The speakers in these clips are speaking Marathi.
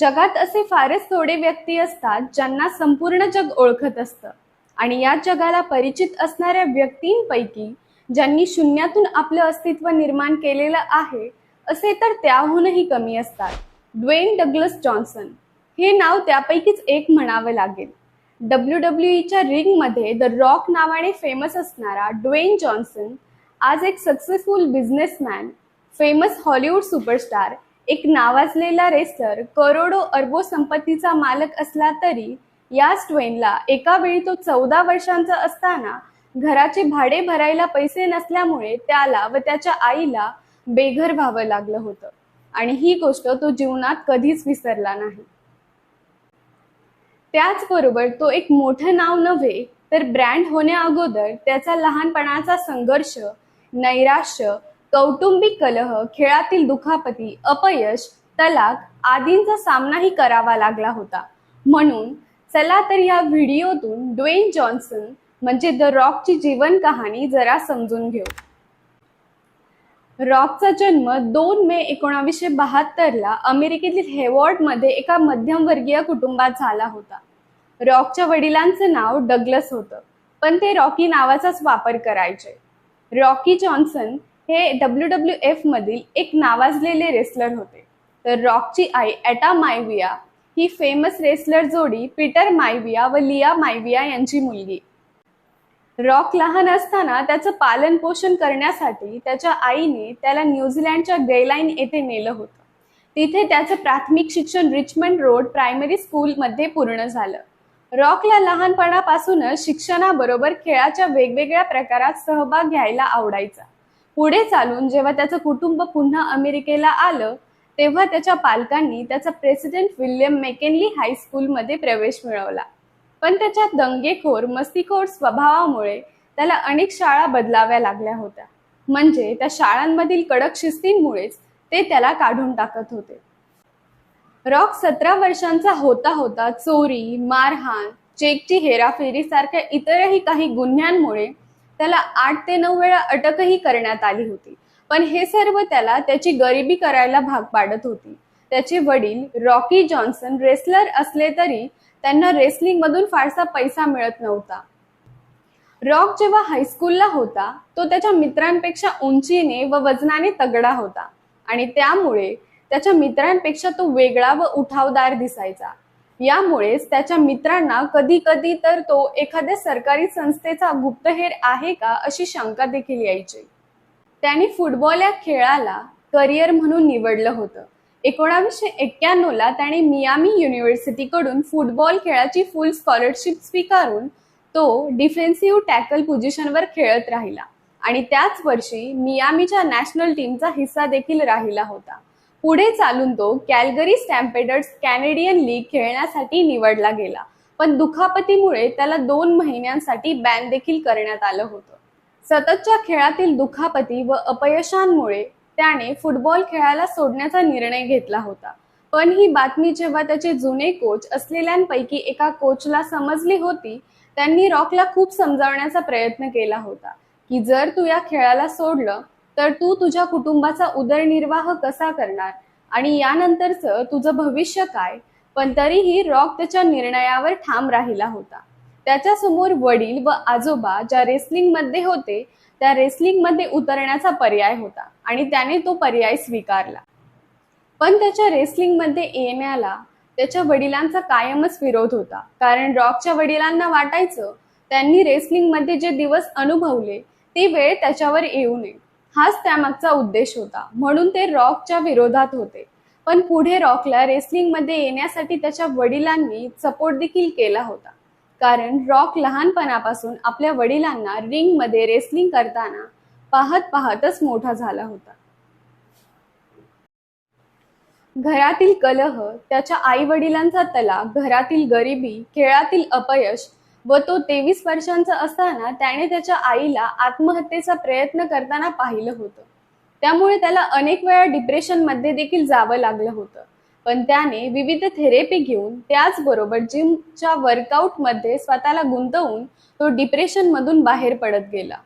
जगात असे फारच थोडे व्यक्ती असतात ज्यांना संपूर्ण जग ओळखत असतं. आणि या जगाला परिचित असणाऱ्या व्यक्तींपैकी ज्यांनी शून्यातून आपलं अस्तित्व निर्माण केलेलं आहे असे तर त्याहूनही कमी असतात. Dwayne Douglas Johnson. हे नाव त्यापैकीच एक म्हणावं लागेल. डब्ल्यू डब्ल्यू ईच्या रिंगमध्ये द रॉक नावाने फेमस असणारा ड्वेन जॉन्सन आज एक successful businessman famous Hollywood superstar एक नावाजलेला रेसर करोडो अर्बो संपत्तीचा मालक असला तरी या स्ट्वेनला एका वेळी तो चौदा वर्षांचा असताना घराचे भाडे भरायला पैसे नसल्यामुळे त्याला व त्याच्या आईला बेघर व्हावं लागलं होतं. आणि ही गोष्ट तो जीवनात कधीच विसरला नाही. त्याचबरोबर तो एक मोठं नाव नव्हे तर ब्रँड होण्या अगोदर त्याचा लहानपणाचा संघर्ष नैराश्य कौटुंबिक कलह खेळातील दुखापती अपयश तलाक आदींचा सामनाही करावा लागला होता. म्हणून चला तर या व्हिडिओतून ड्वेन जॉन्सन म्हणजे द रॉकची जीवन कहाणी जरा समजून घेऊ. रॉकचा जन्म दोन मे एकोणावीसशे बहात्तरला अमेरिकेतील हेवॉर्डमध्ये एका मध्यमवर्गीय कुटुंबात झाला होता. रॉकच्या वडिलांचं नाव डगलस होतं पण ते रॉकी नावाचाच वापर करायचे. रॉकी जॉन्सन हे डब्ल्यू डब्ल्यू एफ मधील एक नावाजलेले रेसलर होते. तर रॉकची आई ॲटा मायविया ही फेमस रेसलर जोडी पीटर मायविया व लिया मायविया यांची मुलगी. रॉक लहान असताना त्याचं पालन पोषण करण्यासाठी त्याच्या आईने त्याला न्यूझीलँडच्या गेलाईन येथे नेलं होतं. तिथे त्याचं प्राथमिक शिक्षण रिचमंड रोड प्रायमरी स्कूलमध्ये पूर्ण झालं. रॉकला लहानपणापासूनच शिक्षणाबरोबर खेळाच्या वेगवेगळ्या प्रकारात सहभाग घ्यायला आवडायचा. पुढे चालून जेव्हा त्याचं कुटुंब पुन्हा अमेरिकेला आलं तेव्हा त्याच्या पालकांनी त्याचा प्रेसिडेंट विल्यम मेकेनली हायस्कूलमध्ये प्रवेश मिळवला. पण त्याच्या दंगेखोर मस्तीखोर स्वभावामुळे त्याला अनेक शाळा बदलाव्या लागल्या होत्या. म्हणजे त्या शाळांमधील कडक शिस्तींमुळेच ते त्याला काढून टाकत होते. रॉक सतरा वर्षांचा होता होता चोरी मारहाण चेकची हेराफेरी सारख्या इतरही काही गुन्ह्यांमुळे त्याला आठ ते नऊ वेळा अटकही करण्यात आली होती. पण हे सर्व त्याला त्याची गरिबी करायला भाग पाडत होती. त्याचे वडील रॉकी जॉन्सन रेसलर असले तरी त्यांना रेसलिंग मधून फारसा पैसा मिळत नव्हता. रॉक जेव्हा हायस्कूलला होता तो त्याच्या मित्रांपेक्षा उंचीने व वजनाने तगडा होता आणि त्यामुळे त्याच्या मित्रांपेक्षा तो वेगळा व उठावदार दिसायचा. यामुळेच त्याच्या मित्रांना कधी कधी तर तो एखाद्या सरकारी संस्थेचा गुप्तहेर आहे का अशी शंका देखील यायची. त्याने फुटबॉल या खेळाला करिअर म्हणून निवडलं होतं. एकोणावीसशे एक्क्याण्णवला त्याने मियामी युनिव्हर्सिटीकडून फुटबॉल खेळाची फुल स्कॉलरशिप स्वीकारून तो डिफेन्सिव्ह टॅकल पोझिशनवर खेळत राहिला. आणि त्याच वर्षी मियामीच्या नॅशनल टीमचा हिस्सा देखील राहिला होता. पुढे चालून तो कॅलगरी स्टॅम्पेडर्स कॅनेडियन लीग खेळण्यासाठी निवडला गेला. पण दुखापतीमुळे त्याला दोन महिन्यांसाठी बॅन देखील करण्यात आलं होतं. सततच्या खेळातील दुखापती व अपयशांमुळे त्याने फुटबॉल खेळायला सोडण्याचा निर्णय घेतला होता. पण ही बातमी जेव्हा त्याचे जुने कोच असलेल्यांपैकी एका कोचला समजली होती त्यांनी रॉकला खूप समजावण्याचा प्रयत्न केला होता की जर तू या खेळाला सोडलं तर तू तुझ्या कुटुंबाचा उदरनिर्वाह कसा करणार? आणि यानंतरचं तुझं भविष्य काय? पण तरीही रॉक त्याच्या निर्णयावर ठाम राहिला होता. त्याच्यासमोर वडील व आजोबा ज्या रेसलिंगमध्ये होते त्या रेसलिंगमध्ये उतरण्याचा पर्याय होता आणि त्याने तो पर्याय स्वीकारला. पण त्याच्या रेसलिंगमध्ये येण्याला त्याच्या वडिलांचा कायमच विरोध होता. कारण रॉकच्या वडिलांना वाटायचं त्यांनी रेसलिंगमध्ये जे दिवस अनुभवले ती वेळ त्याच्यावर येऊ नये. हाच त्यामागचा उद्देश होता. म्हणून ते रॉकच्या विरोधात होते. पण पुढे रॉकला रेसलिंगमध्ये येण्यासाठी त्याच्या वडिलांनी सपोर्ट देखील केला होता. कारण रॉक लहानपणापासून आपल्या वडिलांना रिंगमध्ये रेसलिंग करताना पाहत पाहतच मोठा झाला होता. घरातील कलह त्याच्या आई वडिलांचा तलाक घरातील गरिबी खेळातील अपयश व तो तेवीस वर्षांचा असताना त्याने त्याच्या आईला आत्महत्येचा प्रयत्न करताना पाहिलं होतं. त्यामुळे त्याला अनेक वेळा डिप्रेशनमध्ये देखील जावं लागलं होतं. पण त्याने विविध थेरपी घेऊन त्याचबरोबर जिमच्या वर्कआउटमध्ये स्वतःला गुंतवून तो डिप्रेशनमधून बाहेर पडत गेला.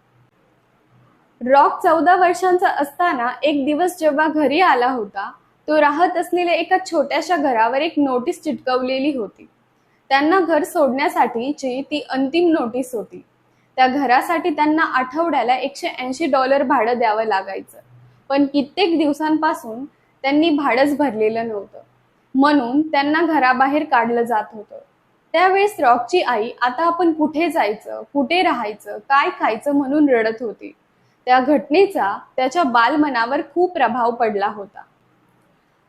रॉक चौदा वर्षांचा असताना एक दिवस जेव्हा घरी आला होता तो राहत असलेल्या एका छोट्याशा घरावर एक नोटीस चिटकवलेली होती. त्यांना घर सोडण्यासाठीची ती अंतिम नोटीस होती. त्या घरासाठी त्यांना आठवड्याला एकशे ऐंशी डॉलर भाडं द्यावं लागायचं. पण कित्येक दिवसांपासून त्यांनी भाडंच भरलेलं नव्हतं. म्हणून त्यांना घराबाहेर काढलं जात होतं. त्यावेळेस रॉकची आई आता आपण कुठे जायचं? कुठे राहायचं? काय खायचं? म्हणून रडत होती. त्या घटनेचा त्याच्या बालमनावर खूप प्रभाव पडला होता.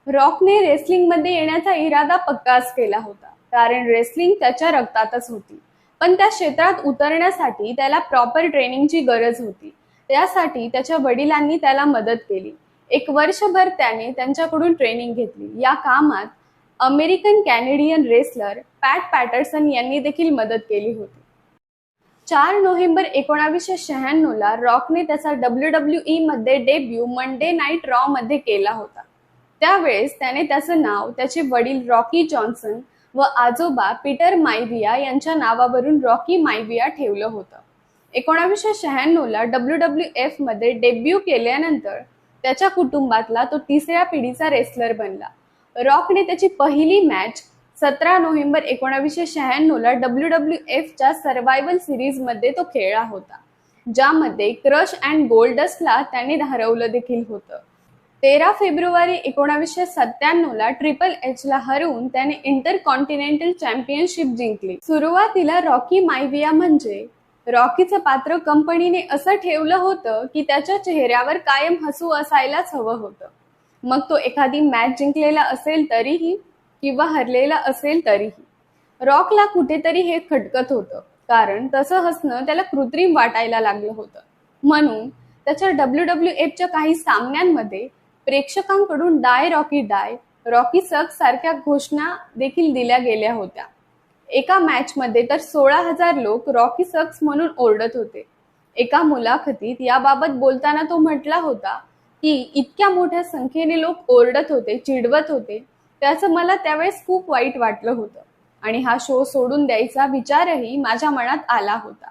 रॉकने रेसलिंगमध्ये येण्याचा इरादा पक्काच केला होता. कारण रेसलिंग त्याच्या रक्तातच होती. पण त्या क्षेत्रात उतरण्यासाठी त्याला प्रॉपर ट्रेनिंगची गरज होती. त्यासाठी त्याच्या वडिलांनी त्याला मदत केली. एक वर्षभर त्याने त्यांच्याकडून ट्रेनिंग घेतली. या कामात American Canadian wrestler Pat Patterson यांनी देखील मदत केली होती. चार नोव्हेंबर एकोणावीसशे शहाण्णवला रॉकने त्याचा डब्ल्यू डब्ल्यू ई मध्ये डेब्यू मंडे नाईट रॉ मध्ये केला होता. त्यावेळेस त्याने त्याचं नाव त्याचे वडील रॉकी जॉन्सन व आजोबा पीटर मायविया यांच्या नावावरून रॉकी मायविया ठेवलं होतं. एकोणावीसशे शहाण्णवला डब्ल्यू डब्ल्यू एफमध्ये डेब्यू केल्यानंतर त्याच्या कुटुंबातला तो तिसऱ्या पिढीचा रेसलर बनला. रॉकने त्याची पहिली मॅच सतरा नोव्हेंबर एकोणावीसशे शहाण्णवला डब्ल्यू डब्ल्यू एफच्या सर्वायवल सिरीजमध्ये तो खेळला होता ज्यामध्ये क्रश अँड गोल्डस्टला त्याने हरवलं देखील होतं. तेरा फेब्रुवारी एकोणावीसशे सत्त्याण्णवला ट्रिपल एचला हरवून त्याने इंटर कॉन्टिनेंटल चॅम्पियनशिप जिंकली. सुरुवातीला रॉकी मायविया म्हणजे रॉकीचं पात्र कंपनीने असं ठेवलं होतं की त्याच्या चेहऱ्यावर कायम हसू असायलाच हवं होतं. मग तो एखादी मॅच जिंकलेला असेल तरीही किंवा हरलेला असेल तरीही. रॉकला कुठेतरी हे खटकत होतं कारण तसं हसणं त्याला कृत्रिम वाटायला लागलं होतं. म्हणून त्याच्या डब्ल्यू डब्ल्यू एफच्या काही सामन्यांमध्ये प्रेक्षकांकडून die Rocky die Rocky sucks सारख्या घोषणा देखील दिल्या गेल्या होत्या. एका मॅचमध्ये तर सोळा हजार लोक रॉकी सक्स म्हणून ओरडत होते. एका मुलाखतीत याबाबत बोलताना तो म्हटला होता की इतक्या मोठ्या संख्येने लोक ओरडत होते चिडवत होते. त्याचं मला त्यावेळेस खूप वाईट वाटलं होतं आणि हा शो सोडून द्यायचा विचारही माझ्या मनात आला होता.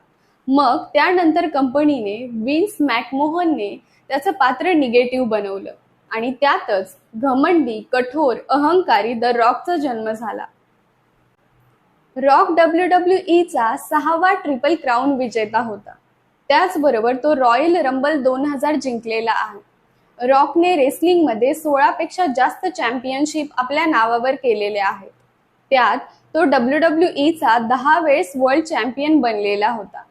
मग त्यानंतर कंपनीने विन्स मॅकमोहनने त्याचं पात्र निगेटिव्ह बनवलं. आणि त्यातच घमंडी कठोर अहंकारी द रॉकचा जन्म झाला. रॉक डब्ल्यू डब्ल्यू ईचा सहावा ट्रिपल क्राऊन विजेता होता. त्याचबरोबर तो रॉयल रंबल दोन हजार जिंकलेला आहे. रॉकने रेसलिंगमध्ये सोळापेक्षा जास्त चॅम्पियनशिप आपल्या नावावर केलेल्या आहेत. त्यात तो डब्ल्यू डब्ल्यू ईचा दहा वेळेस वर्ल्ड चॅम्पियन बनलेला होता.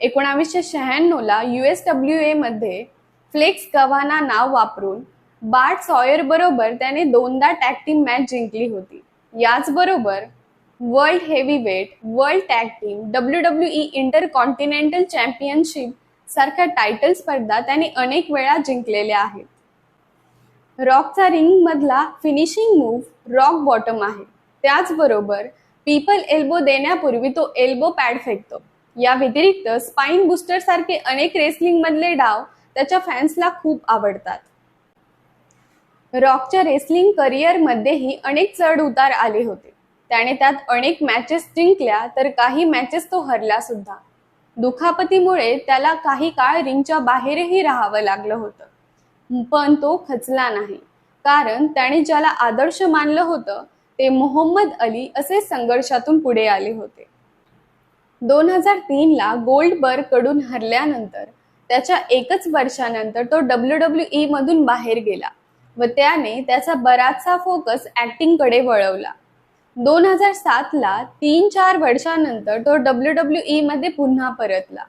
एकोणावीसशे शहाण्णवला यू एस डब्ल्यू एमध्ये फ्लेक्स गव्हाना नाव वापरून बार्ट सॉयर बरोबर त्याने दोनदा टॅग टीम मॅच जिंकली होती. याचबरोबर world heavyweight world tag team W W E intercontinental championship सारख्या टायटल स्पर्धा त्याने अनेक वेळा जिंकलेल्या आहेत. रॉकचा रिंग मधला फिनिशिंग मूव्ह रॉक बॉटम आहे. त्याचबरोबर पीपल एल्बो देण्यापूर्वी तो एल्बो पॅड फेकतो. या व्यतिरिक्त स्पाइन बुस्टर सारखे अनेक रेसलिंग मधले डाव त्याच्या फॅन्सला खूप आवडतात. रॉकच्या रेसलिंग करिअरमध्येही अनेक चढ उतार आले होते. त्याने त्यात अनेक मॅचेस जिंकल्या तर काही मॅचेस तो हरला सुद्धा. दुखापतीमुळे त्याला काही काळ रिंगच्या बाहेरही राहावं लागलं होतं. पण तो खचला नाही. कारण त्याने ज्याला आदर्श मानलं होतं ते मोहम्मद अली असे संघर्षातून पुढे आले होते. दोन हजार तीनला गोल्डबर्गकडून हरल्यानंतर त्याच्या एकच वर्षानंतर तो डब्ल्यू डब्ल्यू ई मधून बाहेर गेला. व त्याने त्याचा बराचसा फोकस ॲक्टिंगकडे वळवला. दोन हजार सातला तीन चार वर्षानंतर तो डब्ल्यू डब्ल्यू ईमध्ये पुन्हा परतला.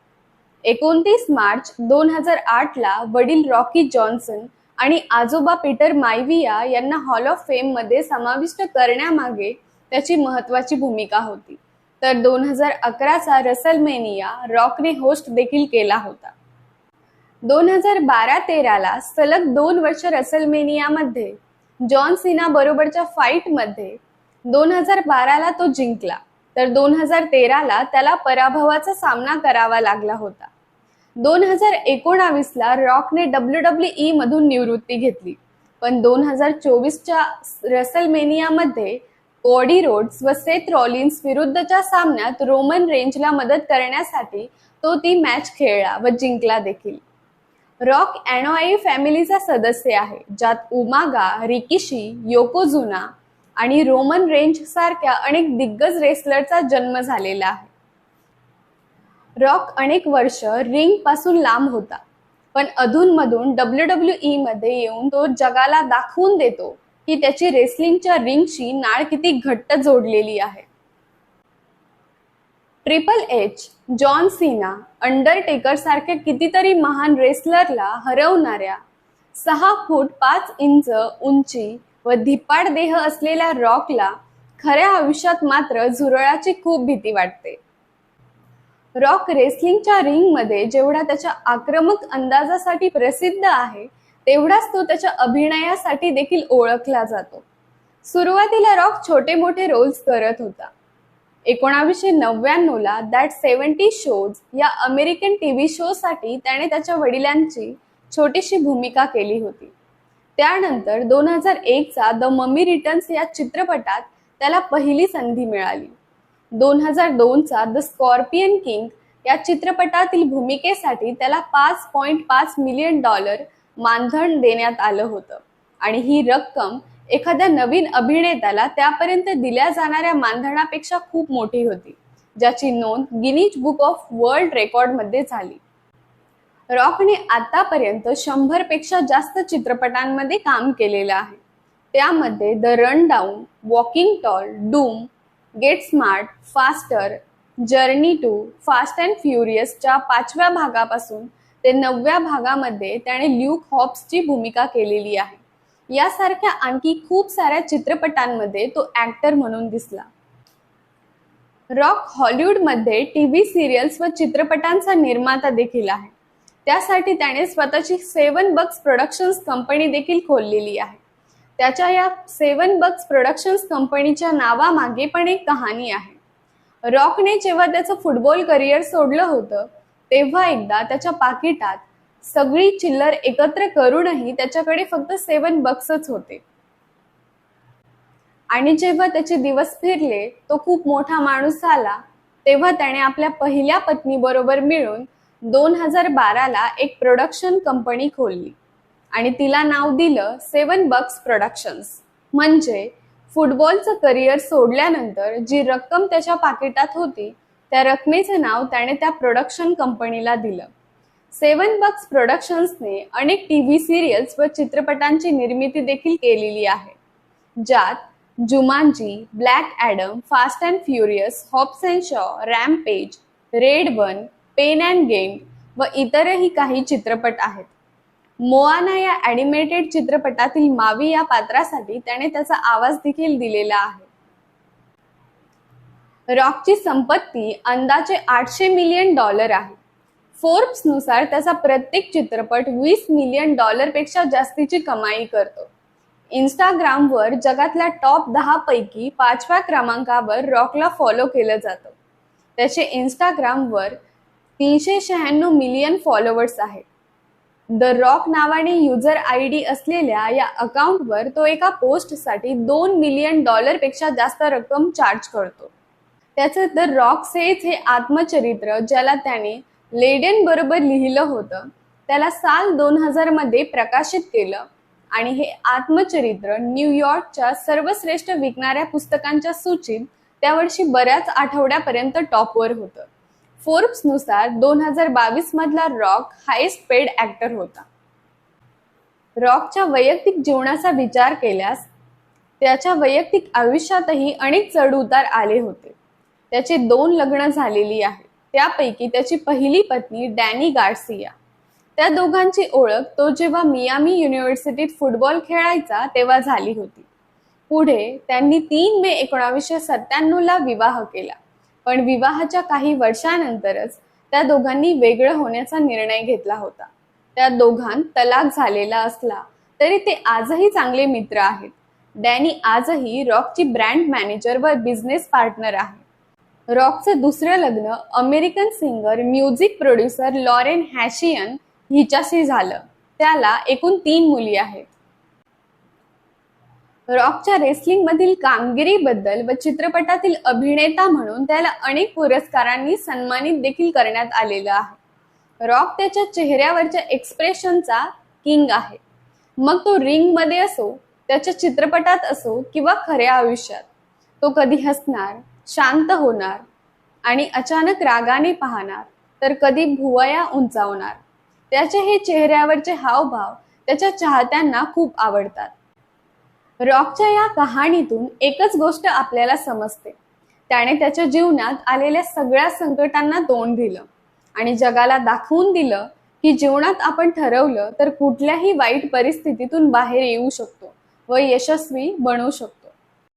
एकोणतीस मार्च दोन हजार आठला वडील रॉकी जॉन्सन आणि आजोबा पीटर मायविया यांना हॉल ऑफ फेममध्ये समाविष्ट करण्यामागे त्याची महत्वाची भूमिका होती. तर दोन हजार अकराचा रसलमेनिया रॉकने होस्ट देखील केला होता. दोन हजार बारा तेराला सलग दोन वर्ष रसलमेनियामध्ये जॉन सिना बरोबरच्या फाईटमध्ये दोन हजार बाराला तो जिंकला. तर दोन हजार तेराला त्याला पराभवाचा सामना करावा लागला होता. दोन हजार एकोणावीसला रॉकने डब्ल्यू डब्ल्यू ई मधून निवृत्ती घेतली. पण दोन हजार चोवीसच्या रसलमेनियामध्ये कॉडी रोड्स व सेथ रॉलिन्स विरुद्धच्या सामन्यात रोमन रेंजला मदत करण्यासाठी तो ती मॅच खेळला व जिंकला देखील. रॉक अॅनोआई फॅमिलीचा सदस्य आहे ज्यात उमागा रिकिशी योकोजुना आणि रोमन रेंज सारख्या अनेक दिग्गज रेसलरचा जन्म झालेला आहे. रॉक अनेक वर्ष रिंगपासून लांब होता पण अधूनमधून डब्ल्यू डब्ल्यू ई मध्ये येऊन तो जगाला दाखवून देतो की त्याची रेसलिंगच्या रिंगशी नाळ किती घट्ट जोडलेली आहे. Triple H John Cena Undertaker सारख्या कितीतरी महान रेसलरला हरवणाऱ्या सहा फूट पाच इंच उंची व धिप्पाड देह असलेल्या रॉकला खऱ्या आयुष्यात मात्र झुरळाची खूप भीती वाटते. रॉक रेसलिंगच्या रिंगमध्ये जेवढा त्याच्या आक्रमक अंदाजासाठी प्रसिद्ध आहे तेवढाच तो त्याच्या अभिनयासाठी देखील ओळखला जातो. सुरुवातीला रॉक छोटे मोठे रोल्स करत होता. एकोणावीसशे नव्याण्णवला दॅट सेव्हन्टी शोज या अमेरिकन टीव्ही व्ही साठी त्याने त्याच्या वडिलांची छोटीशी भूमिका केली होती. त्यानंतर दोन हजार एकचा द ममी रिटर्न्स या चित्रपटात त्याला पहिली संधी मिळाली. दोन हजार दोनचा द स्कॉर्पियन किंग या चित्रपटातील भूमिकेसाठी त्याला पाच पॉईंट पाच मिलियन डॉलर मानधन देण्यात आलं होतं. आणि ही रक्कम एखाद्या नवीन अभिनेत्याला त्यापर्यंत दिल्या जाणाऱ्या मानधनापेक्षा खूप मोठी होती ज्याची नोंद गिनीज बुक ऑफ वर्ल्ड रेकॉर्डमध्ये झाली. रॉकने आतापर्यंत शंभरपेक्षा जास्त चित्रपटांमध्ये काम केलेलं आहे. त्यामध्ये the rundown walking tall doom get smart faster journey two fast and फ्युरियसच्या पाचव्या भागापासून ते नवव्या भागामध्ये त्याने ल्यूक हॉप्सची भूमिका केलेली आहे. यासारख्या आणखी खूप साऱ्या चित्रपटांमध्ये तो ऍक्टर म्हणून दिसला. रॉक हॉलिवूडमध्ये टीव्ही सिरियल्स व चित्रपटांचा निर्माता देखील आहे. त्यासाठी त्याने स्वतःची सेवन बक्स प्रोडक्शन्स कंपनी देखील खोललेली आहे. त्याच्या या सेवन बक्स प्रोडक्शन्स कंपनीच्या नावामागे पण एक कहाणी आहे. रॉकने जेव्हा त्याचं फुटबॉल करिअर सोडलं होतं तेव्हा एकदा त्याच्या पाकिटात सगळी चिल्लर एकत्र करूनही त्याच्याकडे फक्त सेवन बक्सच होते. आणि जेव्हा त्याचे दिवस फिरले तो खूप मोठा माणूस झाला तेव्हा त्याने आपल्या पहिल्या पत्नी बरोबर मिळून दोन हजार बाराला एक प्रोडक्शन कंपनी खोलली. आणि तिला नाव दिलं सेवन बक्स प्रोडक्शन्स म्हणजे फुटबॉलचं करिअर सोडल्यानंतर जी रक्कम त्याच्या पाकिटात होती त्या रकमेचं नाव त्याने त्या प्रोडक्शन कंपनीला दिलं. सेवन बक्स प्रोडक्शन्सने अनेक टी व्ही सिरियल्स व चित्रपटांची निर्मिती देखील केलेली आहे ज्यात Jumanji Black Adam fast and furious Hobbs and Shaw Rampage red one pain and gain व इतरही काही चित्रपट आहेत. मोआना या ॲनिमेटेड चित्रपटातील मावी या पात्रासाठी त्याने त्याचा आवाज देखील दिलेला आहे. रॉकची संपत्ती अंदाजे आठशे मिलियन डॉलर आहे. फोर्ब्सनुसार त्याचा प्रत्येक चित्रपट वीस मिलियन डॉलरपेक्षा जास्तीची कमाई करतो. इंस्टाग्रामवर जगातल्या टॉप दहा पैकी पाचव्या क्रमांकावर रॉकला फॉलो केलं जातं. त्याचे इंस्टाग्रामवर तीनशे शहाण्णव मिलियन फॉलोवर्स आहेत. द रॉक नावाने युजर आय डी असलेल्या या अकाउंटवर तो एका पोस्टसाठी दोन मिलियन डॉलरपेक्षा जास्त रक्कम चार्ज करतो. त्याचं द रॉक सेज हे आत्मचरित्र ज्याला त्याने लेडेन बरोबर लिहिलं होतं. त्याला साल दोन हजारमध्ये प्रकाशित केलं आणि हे आत्मचरित्र न्यूयॉर्कच्या सर्वश्रेष्ठ विकणाऱ्या पुस्तकांच्या सूचीत त्या वर्षी बऱ्याच आठवड्यापर्यंत टॉपवर होतं. फोर्ब्सनुसार दोन हजार बावीस मधला रॉक हायेस्ट पेड ऍक्टर होता. रॉकच्या वैयक्तिक जीवनाचा विचार केल्यास त्याच्या वैयक्तिक आयुष्यातही अनेक चढ उतार आले होते. त्याचे दोन लग्न झालेली आहेत त्यापैकी त्याची पहिली पत्नी डॅनी गार्सिया. त्या दोघांची ओळख तो जेव्हा मियामी युनिव्हर्सिटीत फुटबॉल खेळायचा तेव्हा झाली होती. पुढे त्यांनी तीन मे एकोणावीसशे सत्त्याण्णवला विवाह केला. पण विवाहाच्या काही वर्षानंतरच त्या दोघांनी वेगळं होण्याचा निर्णय घेतला होता. त्या दोघांत तलाक झालेला असला तरी ते आजही चांगले मित्र आहेत. डॅनी आजही रॉकची ब्रँड मॅनेजर व बिझनेस पार्टनर आहे. रॉकचं दुसरं लग्न American singer music producer Lauren Hashian हिच्याशी झालं. त्याला एकूण तीन मुली आहेत. रॉकच्या रेसलिंगमधील कामगिरीबद्दल व चित्रपटातील अभिनेता म्हणून त्याला अनेक पुरस्कारांनी सन्मानित देखील करण्यात आलेलं आहे. रॉक त्याच्या चेहऱ्यावरच्या एक्सप्रेशनचा किंग आहे. मग तो रिंगमध्ये असो त्याच्या चित्रपटात असो किंवा खऱ्या आयुष्यात तो कधी हसणार शांत होणार आणि अचानक रागाने पाहणार तर कधी भुवया उंचावणार. त्याचे हे चेहऱ्यावरचे हावभाव त्याच्या चाहत्यांना खूप आवडतात. रॉकच्या या कहाणीतून एकच गोष्ट आपल्याला समजते. त्याने त्याच्या जीवनात आलेल्या सगळ्या संकटांना तोंड दिलं आणि जगाला दाखवून दिलं की जीवनात आपण ठरवलं तर कुठल्याही वाईट परिस्थितीतून बाहेर येऊ शकतो व यशस्वी बनवू शकतो.